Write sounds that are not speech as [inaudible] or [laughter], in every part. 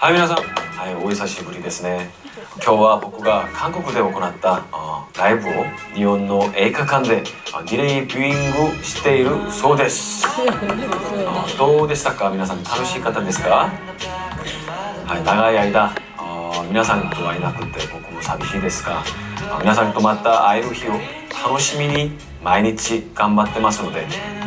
はい、皆さん、はい、お久しぶりですね。今日は僕が韓国で行ったライブを日本の映画館であディレイビューイングしているそうです。どうでしたか？皆さん楽しかったですか？はい、長い間皆さんと会えなくて僕も寂しいですが皆さんとまた会える日を楽しみに毎日頑張ってますので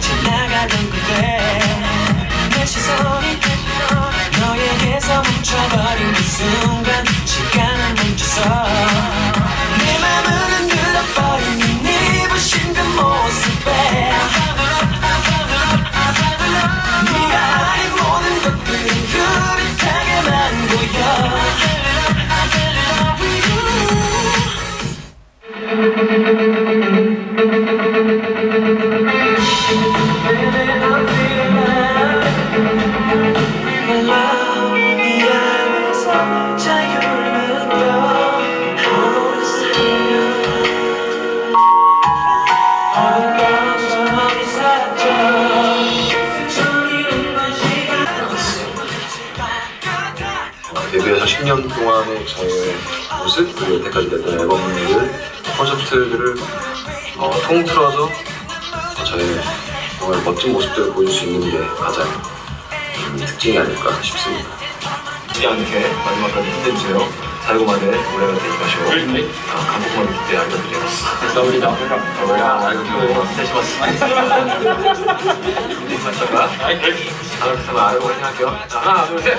지나가던 그때 내 시선이 너에게서 멈춰버린 그 순간 데뷔해서 10년 동안의 저의 모습 그리고 여태까지 냈던 앨범들 콘서트들을 어, 통틀어서 어, 저의 정말 멋진 모습들을 보여줄 수 있는 게 가장 음, 특징이 아닐까 싶습니다. 잊지 않게 마지막까지 힘내주세요. 살고마대 오래가 되지 마시고 아, 한국말 기대 알려드리ます. 감사합니다. 우리가 [laughs] 알고 대시마스. 감사합니다. 하나 둘 알고 할게요. 자, 하나 둘 셋.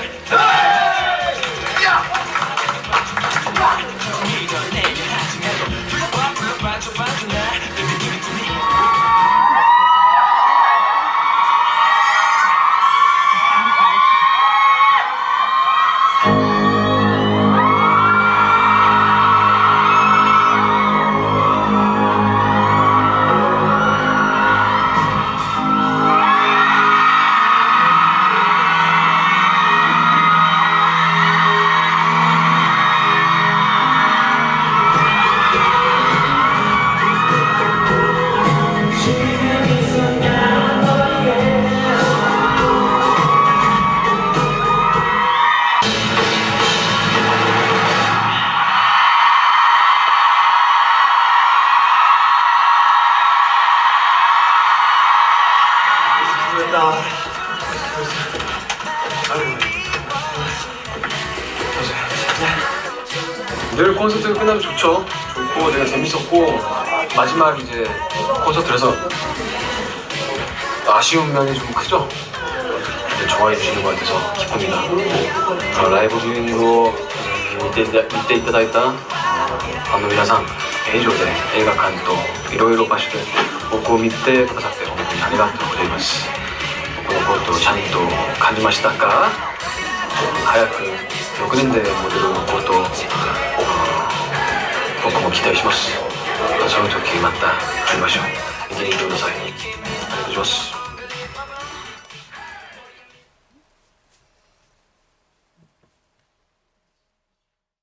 늘 콘서트가 끝나면 좋죠. 좋고 되게 재밌었고 마지막 이제 콘서트에서 아쉬운 면이 좀 크죠. 근데 좋아해 주시는 것 같아서 기쁩니다. 어, 라이브 뷰잉으로 밑에 밑에 있다 있다 ファンの皆さん以上で映画館といろいろ場所で僕を見てくださって本当にありがとうございます僕の ことをちゃんと感じましたか？早く6年でモデルのことを僕も期待します。その時また会いましょう。見ていてくださいお願いします。